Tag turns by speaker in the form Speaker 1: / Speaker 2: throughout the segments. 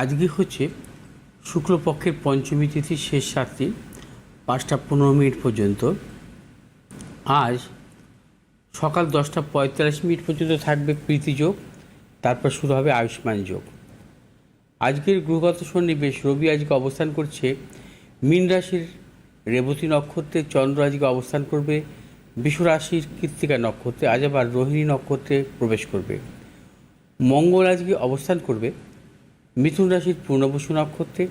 Speaker 1: আজকে হচ্ছে শুক্লপক্ষের পঞ্চমী তিথির শেষ রাত্রি পাঁচটা পনেরো মিনিট পর্যন্ত। আজ সকাল দশটা পঁয়তাল্লিশ মিনিট পর্যন্ত থাকবে প্রীতি যোগ, তারপর শুরু হবে আয়ুষ্মান যোগ। আজকের গ্রহগত সন্নিবেশ রবি আজকে অবস্থান করছে মীন রাশির রেবতী নক্ষত্রে, চন্দ্র আজকে অবস্থান করবে বিশ্বরাশির রাশির কৃত্তিকা নক্ষত্রে, আজ আবার রোহিণী নক্ষত্রে প্রবেশ করবে। মঙ্গল আজকে অবস্থান করবে মিথুন রাশির পূর্ণবসু নক্ষত্রে,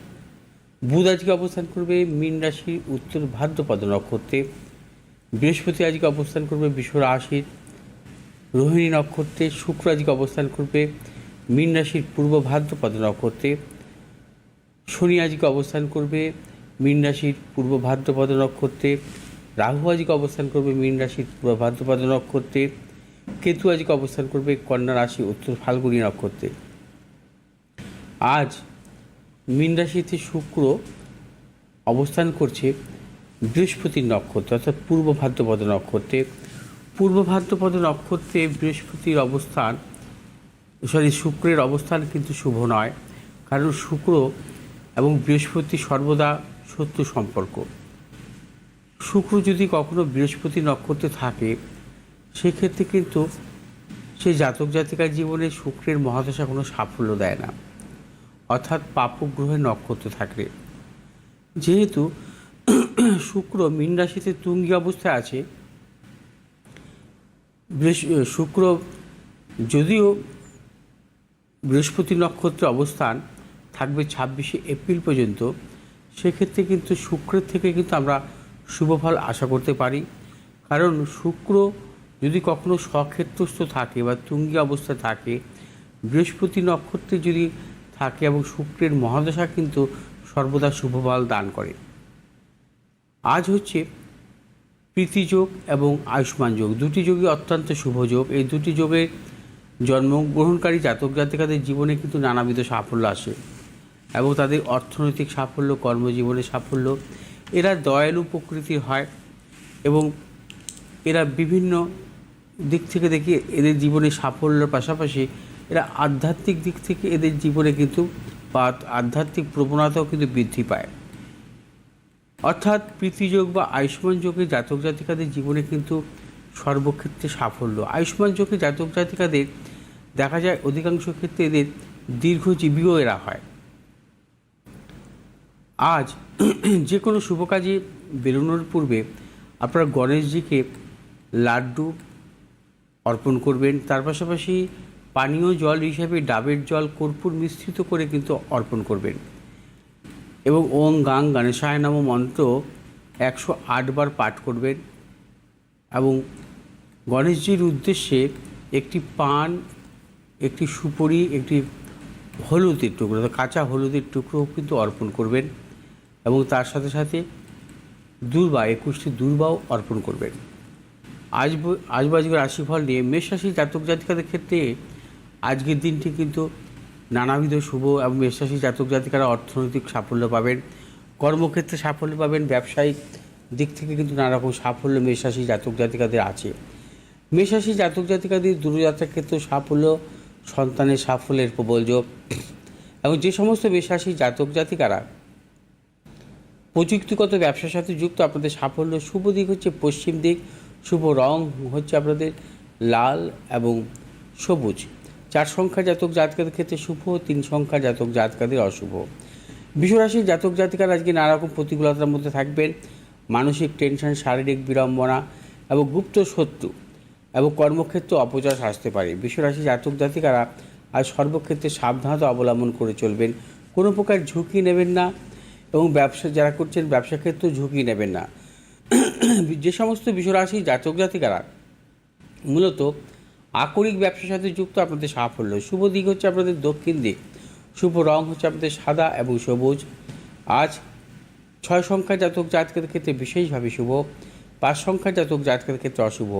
Speaker 1: বুধ আজকে অবস্থান করবে মীন রাশির উত্তর ভাদ্রপদ নক্ষত্রে, বৃহস্পতি আজকে অবস্থান করবে বিশ্ব রাশির, রোহিণী নক্ষত্রে শুক্র আজকে অবস্থান করবে মীন রাশির পূর্ব ভাদ্রপদ নক্ষত্রে, শনি আজকে অবস্থান করবে মীন রাশির পূর্ব ভাদ্রপদ নক্ষত্রে, রাহু আজকে অবস্থান করবে মীন রাশির পূর্ব ভাদ্রপদ নক্ষত্রে, কেতু আজকে অবস্থান করবে কন্যা রাশি উত্তর ফাল্গুনী নক্ষত্রে। আজ মীন রাশিতে শুক্র অবস্থান করছে বৃহস্পতির নক্ষত্র, অর্থাৎ পূর্ব ভাদ্রপদ নক্ষত্রে। পূর্ব ভাদ্রপদ নক্ষত্রে বৃহস্পতির অবস্থান, সরি, শুক্রের অবস্থান কিন্তু শুভ নয়, কারণ শুক্র এবং বৃহস্পতি সর্বদা শত্রু সম্পর্ক। শুক্র যদি কখনো বৃহস্পতি নক্ষত্রে থাকে, সেক্ষেত্রে কিন্তু সেই জাতক জাতিকার জীবনে শুক্রের মহাদশা কোনো সাফল্য দেয় না। অর্থাৎ পাপগ্রহের নক্ষত্র থাকলে যেহেতু শুক্র মীন রাশিতে তুঙ্গি অবস্থায় আছে শুক্র যদিও বৃহস্পতি নক্ষত্রে অবস্থান থাকবে ছাব্বিশে এপ্রিল পর্যন্ত, সেক্ষেত্রে কিন্তু শুক্রের থেকে কিন্তু আমরা শুভ ফল আশা করতে পারি। কারণ শুক্র যদি কখনো স্বক্ষেত্রস্থ থাকে বা তুঙ্গি অবস্থায় থাকে, বৃহস্পতি নক্ষত্রে যদি থাকে এবং শুক্রের মহাদশা কিন্তু সর্বদা শুভ ফল দান করে। আজ হচ্ছে প্রীতিযোগ এবং আয়ুষ্মান যোগ। দুটি যোগই অত্যন্ত শুভ যোগ। এই দুটি যোগে জন্মগ্রহণকারী জাতক জাতিকাদের জীবনে কিন্তু নানাবিধ সাফল্য আসে এবং তাদের অর্থনৈতিক সাফল্য কর্মজীবনে সাফল্য, এরা দয়ালু প্রকৃতির হয় এবং এরা বিভিন্ন দিক থেকে দেখি এদের জীবনে সাফল্যের পাশাপাশি এরা আধ্যাত্মিক দিক থেকে এদের জীবনে কিন্তু বা আধ্যাত্মিক প্রবণতাও কিন্তু বৃদ্ধি পায়। অর্থাৎ প্রীতিযোগ বা আয়ুষ্মান যোগে জাতক জাতিকাদের জীবনে কিন্তু সর্বক্ষেত্রে সাফল্য। আয়ুষ্মান যোগে জাতক জাতিকাদের দেখা যায় অধিকাংশ ক্ষেত্রে এদের দীর্ঘজীবীও এরা হয়। আজ যে কোনো শুভ কাজে বেরোনোর পূর্বে আপনারা গণেশজিকে লাড্ডু অর্পণ করবেন। তার পাশাপাশি পানীয় জল হিসেবে ডাবের জল কর্পূর মিশ্রিত করে কিন্তু অর্পণ করবেন। এবং ওং গাং গণেশায় নাম মন্ত্র একশো আটবার পাঠ করবেন। এবং গণেশজির উদ্দেশ্যে একটি পান, একটি সুপরি, একটি হলুদের টুকরো কাঁচা হলুদের টুকরো কিন্তু অর্পণ করবেন। এবং তার সাথে সাথে দুর্বা, একুশটি দুর্বাও অর্পণ করবেন। আজ ব- আজ বাজকে রাশিফল নিয়ে মেষ রাশি জাতক জাতিকাদের ক্ষেত্রে আজকের দিনটি কিন্তু নানাবিধ শুভ এবং রাশি জাতক জাতিকারা অর্থনৈতিক সাফল্য পাবেন, কর্মক্ষেত্রে সাফল্য পাবেন, ব্যবসায়িক দিক থেকে কিন্তু নানা রকম সাফল্য মেষ রাশি জাতক জাতিকাদের আছে। মেষ রাশি জাতক জাতিকাদের দূরযাত্রার ক্ষেত্রে সাফল্য, সন্তানের সাফল্যের প্রবল যোগ। এবং যে সমস্ত মেষ রাশি জাতক জাতিকারা প্রযুক্তিগত ব্যবসার সাথে যুক্ত, আপনাদের সাফল্য শুভ দিক হচ্ছে পশ্চিম দিক, শুভ রং হচ্ছে আপনাদের লাল এবং সবুজ। চার সংখ্যা জাতক জাতকাদের ক্ষেত্রে শুভ, তিন সংখ্যা জাতক জাতকাদের অশুভ। বিশ্বরাশির জাতক জাতিকারা আজকে নানা রকম প্রতিকূলতার মধ্যে থাকবেন। মানসিক টেনশন, শারীরিক বিড়ম্বনা এবং গুপ্ত শত্রু এবং কর্মক্ষেত্রে অপচয় আসতে পারে। বিশ্বরাশি জাতক জাতিকারা আজ সর্বক্ষেত্রে সাবধানতা অবলম্বন করে চলবেন। কোনো প্রকার ঝুঁকি নেবেন না এবং ব্যবসা, যারা করছেন ব্যবসা ক্ষেত্রেও ঝুঁকি নেবেন না। যে সমস্ত বিশ্বরাশি জাতক জাতিকারা মূলত আকরিক ব্যবসার সাথে যুক্ত আপনাদের সাফল্য। শুভ দিক হচ্ছে আপনাদের দক্ষিণ দিক। শুভ রং হচ্ছে আপনাদের সাদা এবং সবুজ। আজ ছয় সংখ্যা জাতক জাতকের ক্ষেত্রে বিশেষভাবে শুভ, পাঁচ সংখ্যা জাতক জাতকের ক্ষেত্রে অশুভ।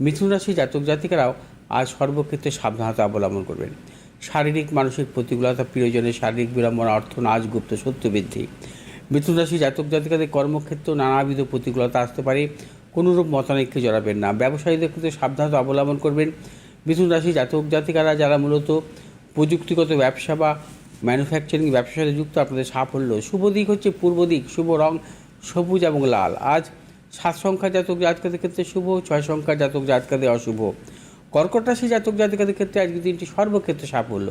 Speaker 1: মিথুন রাশি জাতক জাতিকারাও আজ সর্বক্ষেত্রে সাবধানতা অবলম্বন করবেন। শারীরিক, মানসিক প্রতিকূলতা, প্রিয়জনের শারীরিক বিড়ম্বনা অর্থ নাচ, গুপ্ত সত্য বৃদ্ধি মিথুন রাশি জাতক জাতিকাদের কর্মক্ষেত্র নানাবিধ প্রতিকূলতা আসতে পারে। কোনোরূপ মতানৈক্যে জড়াবেন না। ব্যবসায়ীদের ক্ষেত্রে সাবধানতা অবলম্বন করবেন। মিথুন রাশি জাতক, জাতিকারা যারা মূলত প্রযুক্তিগত ব্যবসা বা ম্যানুফ্যাকচারিং ব্যবসার সাথে যুক্ত, আপনাদের সাফল্য। শুভ দিক হচ্ছে পূর্ব দিক, শুভ রং সবুজ এবং লাল। আজ সাত সংখ্যা জাতক জাতকাদের ক্ষেত্রে শুভ, ছয় সংখ্যা জাতক, জাতকাদের অশুভ। কর্কট রাশি জাতক, জাতিকাদের ক্ষেত্রে আজকে দিনটি সর্বক্ষেত্রে সাফল্য।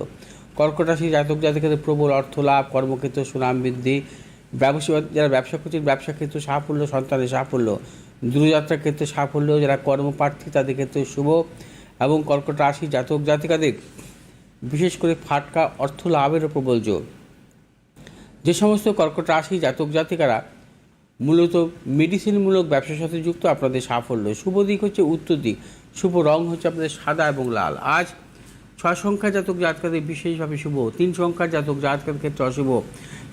Speaker 1: কর্কট রাশি জাতক, জাতিকাদের প্রবল অর্থ লাভ, কর্মক্ষেত্রে সুনাম বৃদ্ধি, ব্যবসা, যারা ব্যবসা করছেন, ব্যবসা ক্ষেত্রে সাফল্য, সন্তানের সাফল্য। দূরযাত্রার ক্ষেত্রে সাফল্য, যারা কর্মপ্রার্থী তাদের ক্ষেত্রে শুভ এবং কর্কট রাশি জাতক জাতিকাদের বিশেষ করে ফাটকা অর্থ লাভের প্রবল জোর। যে সমস্ত কর্কট রাশি জাতক জাতিকারা মূলত মেডিসিনমূলক ব্যবসার সাথে যুক্ত, আপনাদের সাফল্য। শুভ দিক হচ্ছে উত্তর দিক। শুভ রং হচ্ছে আপনাদের সাদা এবং লাল। আজ ছয় সংখ্যা জাতক জাতকাদের বিশেষভাবে শুভ। তিন সংখ্যার জাতক জাতকের ক্ষেত্রে অশুভ।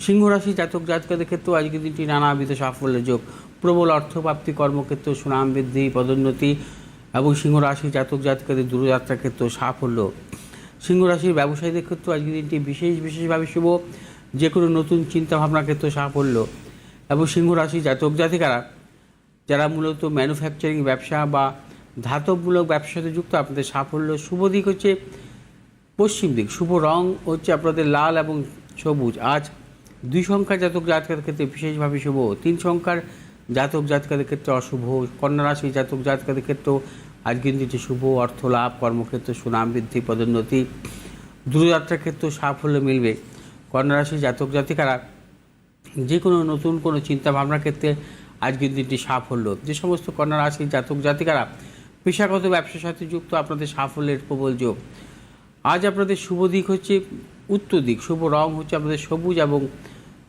Speaker 1: সিংহ রাশি জাতক জাতকাদের ক্ষেত্রেও আজকের দিনটি নানাবিধ সাফল্যের যোগ। প্রবল অর্থপ্রাপ্তি কর্মক্ষেত্র, সুনাম বৃদ্ধি, পদোন্নতি এবং সিংহ রাশি জাতক জাতকাদের দূরযাত্রার ক্ষেত্রে সাফল্য। সিংহ রাশির ব্যবসায়ীদের ক্ষেত্রে আজকের দিনটি বিশেষ বিশেষভাবে শুভ। যে কোনো নতুন চিন্তাভাবনার ক্ষেত্রে সাফল্য। এবং সিংহ রাশি জাতক জাতিকারা, যারা মূলত ম্যানুফ্যাকচারিং ব্যবসা বা ধাতবমূলক ব্যবসার সাথে যুক্ত, আপনাদের সাফল্য শুভ দিক হচ্ছে পশ্চিম দিক। শুভ রং হচ্ছে আপনাদের লাল এবং সবুজ। আজ দুই সংখ্যার জাতক জাতকের ক্ষেত্রে বিশেষভাবে শুভ। তিন সংখ্যার জাতক জাতকাদের ক্ষেত্রে অশুভ কন্যা রাশি জাতক জাতকাদের ক্ষেত্রেও আজকের দিনটি শুভ অর্থ লাভ, কর্মক্ষেত্রে সুনাম বৃদ্ধি, পদোন্নতি দূরযাত্রার ক্ষেত্রেও সাফল্য মিলবে। কন্যা রাশি জাতক জাতিকারা যে কোনো নতুন কোনো চিন্তা ভাবনার ক্ষেত্রে আজকের দিনটি সাফল্য। যে সমস্ত কন্যা রাশি জাতক জাতিকারা পেশাগত ব্যবসার সাথে যুক্ত, আপনাদের সাফল্যের প্রবল যোগ। আজ আপনাদের শুভ দিক হচ্ছে উত্তর দিক। শুভ রং হচ্ছে আপনাদের সবুজ এবং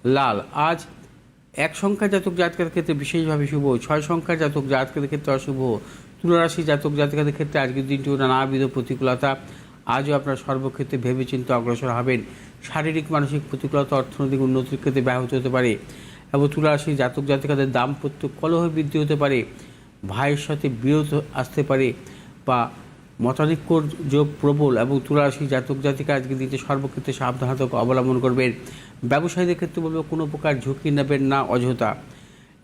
Speaker 1: লাল। আজ এক সংখ্যা জাতক জাতকের ক্ষেত্রে বিশেষভাবে শুভ, ছয় সংখ্যার জাতক জাতকের ক্ষেত্রে অশুভ, তুলারাশি জাতক জাতকের ক্ষেত্রে আজকের দিনটিও নানাবিধ প্রতিকূলতা। আজও আপনার সর্বক্ষেত্রে ভেবেচিন্তে অগ্রসর হবেন। শারীরিক, মানসিক প্রতিকূলতা, অর্থনৈতিক উন্নতির ক্ষেত্রে ব্যাহত হতে পারে। এবং তুলারাশি জাতক জাতিকাদের দাম্পত্য কলহ বৃদ্ধি হতে পারে। ভাইয়ের সাথে বিরত আসতে পারে বা মতাধিক্যর যোগ প্রবল এবং তুলারাশি জাতক জাতিকা আজকে দিতে সর্বক্ষেত্রে সাবধানতা অবলম্বন করবেন। ব্যবসায়ীদের ক্ষেত্রে বলব, কোনো প্রকার ঝুঁকি নেবেন না অযথা।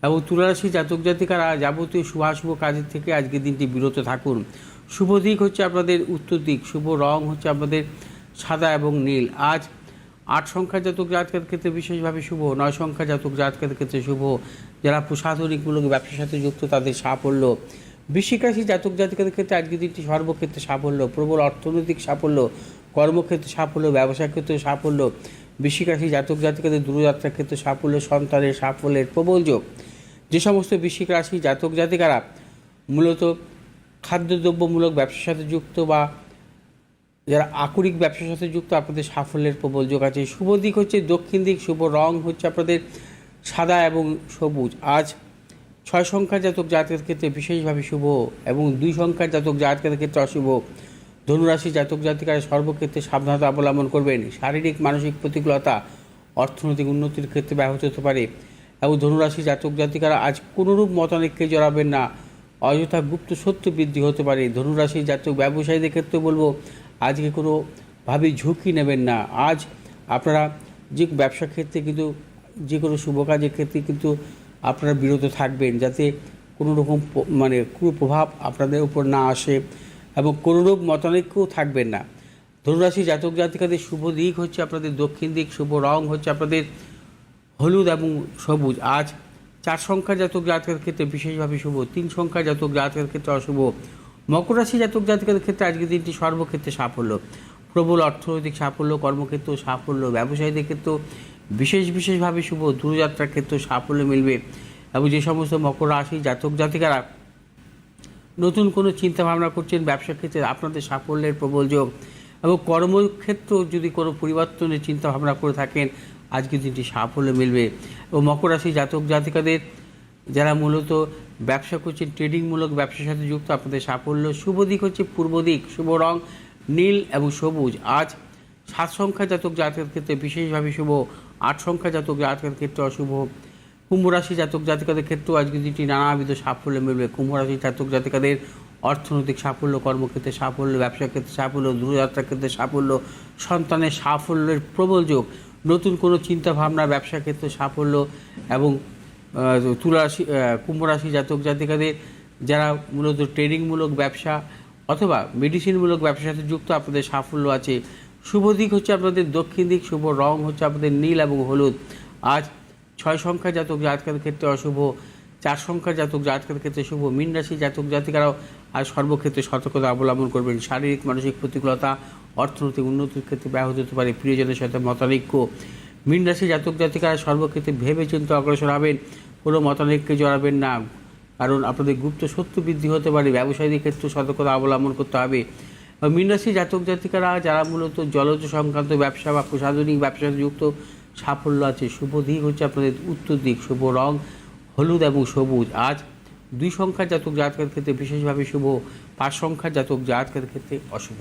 Speaker 1: এবং তুলারাশি জাতক জাতিকারা যাবতীয় শুভাশুভ কাজের থেকে আজকের দিনটি বিরত থাকুন। শুভ দিক হচ্ছে আপনাদের উত্তর দিক, শুভ রং হচ্ছে আপনাদের সাদা এবং নীল। আজ আট সংখ্যা জাতক জাতকের ক্ষেত্রে বিশেষভাবে শুভ, নয় সংখ্যা জাতক জাতকের ক্ষেত্রে শুভ। যারা প্রশাসনিকমূলক ব্যবসার সাথে যুক্ত, তাদের সাফল্য। বৃশ্চিক রাশি জাতক জাতিকাদের ক্ষেত্রে আজকের দিনটি সর্বক্ষেত্রে সাফল্য, প্রবল অর্থনৈতিক সাফল্য, কর্মক্ষেত্রে সাফল্য, ব্যবসার ক্ষেত্রে সাফল্য বৃশ্চিক রাশি জাতক জাতিকাদের দূরযাত্রার ক্ষেত্রে সাফল্য, সন্তানের সাফল্যের প্রবল যোগ। যে সমস্ত বৃশ্চিক রাশি জাতক জাতিকারা মূলত খাদ্যদ্রব্যমূলক ব্যবসার সাথে যুক্ত বা যারা আকরিক ব্যবসার সাথে যুক্ত, আপনাদের সাফল্যের প্রবল যোগ আছে। শুভ দিক হচ্ছে দক্ষিণ দিক, শুভ রং হচ্ছে আপনাদের সাদা এবং সবুজ। আজ ছয় সংখ্যার জাতক জাতকের ক্ষেত্রে বিশেষভাবে শুভ এবং দুই সংখ্যার জাতক জাতকের ক্ষেত্রে অশুভ। ধনুরাশি জাতক জাতিকারা সর্বক্ষেত্রে সাবধানতা অবলম্বন করবেন। শারীরিক, মানসিক প্রতিকূলতা অর্থনৈতিক উন্নতির ক্ষেত্রে ব্যাহত হতে পারে এবং ধনুরাশি জাতক জাতিকারা আজ কোনোরূপ মতানৈক্যে জড়াবেন না। অযথা গুপ্ত সত্য বৃদ্ধি হতে পারে। ধনুরাশি জাতক ব্যবসায়ীদের ক্ষেত্রে বলব, আজকে কোনোভাবেই ঝুঁকি নেবেন না। আজ আপনারা যে ব্যবসা ক্ষেত্রে কিন্তু, যে কোনো শুভ কাজের ক্ষেত্রে কিন্তু আপনারা বিরত থাকবেন যাতে কোনো রকম মানে কুপ্রভাব আপনাদের উপর না আসে এবং কোনোরূপ মতানৈক্যও থাকবেন না। ধনুরাশি জাতক জাতিকাদের শুভ দিক হচ্ছে আপনাদের দক্ষিণ দিক, শুভ রং হচ্ছে আপনাদের হলুদ এবং সবুজ। আজ চার সংখ্যা জাতক জাতকের ক্ষেত্রে বিশেষভাবে শুভ, তিন সংখ্যা জাতক জাতকের ক্ষেত্রে অশুভ। মকর রাশি জাতক জাতকের ক্ষেত্রে আজকের দিনটি সর্বক্ষেত্রে সাফল্য। প্রবল অর্থনৈতিক সাফল্য কর্মক্ষেত্র সাফল্য, ব্যবসায়ীদের ক্ষেত্রেও বিশেষ বিশেষভাবে শুভ দূরযাত্রার ক্ষেত্রে সাফল্য মিলবে। এবং যে সমস্ত মকর রাশি, জাতক, জাতিকারা নতুন কোনো চিন্তা ভাবনা করছেন ব্যবসা ক্ষেত্রে আপনাদের সাফল্যের প্রবল যোগ। এবং কর্মক্ষেত্র যদি কোনো পরিবর্তনের চিন্তা ভাবনা করে থাকেন, আজকে দিনটি সাফল্য মিলবে। এবং মকর রাশি, জাতক, জাতিকাদের যারা মূলত ব্যবসা করছেন ট্রেডিংমূলক ব্যবসার সাথে যুক্ত, আপনাদের সাফল্য শুভ দিক হচ্ছে পূর্ব দিক, শুভ রং, নীল এবং সবুজ। আজ সাত সংখ্যা জাতক জাতকের ক্ষেত্রে বিশেষভাবে শুভ। আট সংখ্যা জাতক জাতকের ক্ষেত্রে অশুভ। কুম্ভ রাশি জাতক জাতিকাদের ক্ষেত্রেও আজকে দিনটি নানাবিধ সাফল্য মিলবে। কুম্ভ রাশি জাতক জাতিকাদের অর্থনৈতিক সাফল্য কর্মক্ষেত্রে সাফল্য ব্যবসা ক্ষেত্রে সাফল্য দূরযাত্রার ক্ষেত্রে সাফল্য সন্তানের সাফল্যের প্রবল যোগ নতুন কোনো চিন্তা ভাবনা ব্যবসা ক্ষেত্রে সাফল্য এবং আহ, তুলা রাশি আহ, কুম্ভ রাশি জাতক জাতিকাদের যারা মূলত ট্রেডিংমূলক ব্যবসা অথবা মেডিসিনমূলক ব্যবসার সাথে যুক্ত আপনাদের সাফল্য আছে। শুভ দিক হচ্ছে আপনাদের দক্ষিণ দিক, শুভ রং হচ্ছে আপনাদের নীল এবং হলুদ। আজ ছয় সংখ্যা জাতক জাতকের ক্ষেত্রে অশুভ, চার সংখ্যার জাতক জাতকের ক্ষেত্রে শুভ, মীন রাশি জাতক জাতিকারাও আজ সর্বক্ষেত্রে সতর্কতা অবলম্বন করবেন। শারীরিক, মানসিক প্রতিকূলতা, অর্থনৈতিক উন্নতির ক্ষেত্রে ব্যাহত হতে পারে প্রিয়জনের সাথে মতানৈক্য। মীন রাশি জাতক জাতিকারা সর্বক্ষেত্রে ভেবে চিন্তে অগ্রসর হবেন, কোনো মতানৈক্যে জড়াবেন না। কারণ আপনাদের গুপ্ত সত্য বৃদ্ধি হতে পারে, ব্যবসায়ীদের ক্ষেত্রে সতর্কতা অবলম্বন করতে হবে। মীনরাশি জাতক জাতিকারা যারা মূলত জলজ সংক্রান্ত ব্যবসা বা প্রসাধনিক ব্যবসার যুক্ত, সাফল্য আছে। শুভ দিক হচ্ছে আপনাদের উত্তর দিক, শুভ রং, হলুদ এবং সবুজ। আজ দুই সংখ্যার জাতক জাতকের ক্ষেত্রে বিশেষভাবে শুভ, পাঁচ সংখ্যার জাতক জাতকের ক্ষেত্রে অশুভ।